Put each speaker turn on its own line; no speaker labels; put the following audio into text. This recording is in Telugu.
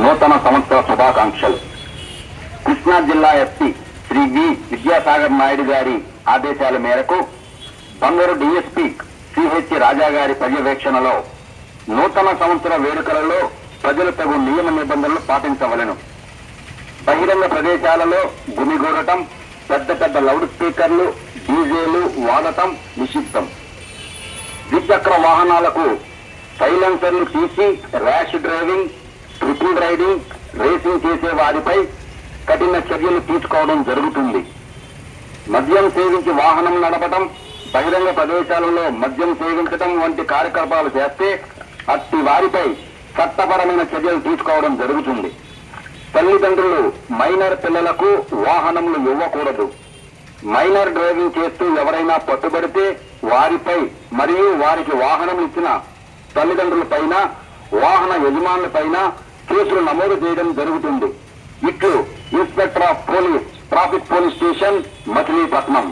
నూతన సంవత్సర శుభాకాంక్షలు. కృష్ణా జిల్లా ఎస్పీ శ్రీ వి విద్యాసాగర్ నాయుడు గారి ఆదేశాల మేరకు బంగారు డిఎస్పీ సిహెచ్ రాజా గారి పర్యవేక్షణలో నూతన సంవత్సర వేడుకలలో ప్రజలు తగు నియమ నిబంధనలు పాటించవలను. బహిరంగ ప్రదేశాలలో గుమిగూడటం పెద్ద పెద్ద లౌడ్ స్పీకర్లు డీజేలు వాడటం నిషిద్ధం. ద్విచక్ర వాహనాలకు సైలెన్సర్లు తీసి rash driving triple riding racing చేసే వారిపై కఠిన చర్యలు తీసుకోవడం జరుగుతుంది. మద్యం సేవించి వాహనం నడపటం బహిరంగ ప్రదేశాలలో మద్యం సేవించటం వంటి కార్యకలాపాలు చేస్తే అట్టి వారిపై చట్టపరమైన చర్యలు తీసుకోవడం జరుగుతుంది. తల్లిదండ్రులు మైనర్ పిల్లలకు వాహనములు ఇవ్వకూడదు. మైనర్ డ్రైవింగ్ చేస్తూ ఎవరైనా పట్టుబడితే వారిపై మరియు వారికి వాహనం ఇచ్చిన తల్లిదండ్రుల పైన వాహన యజమానుల పైన కేసులు నమోదు చేయడం జరుగుతుంది. ఇట్లు inspector of police traffic police station Machilipatnam.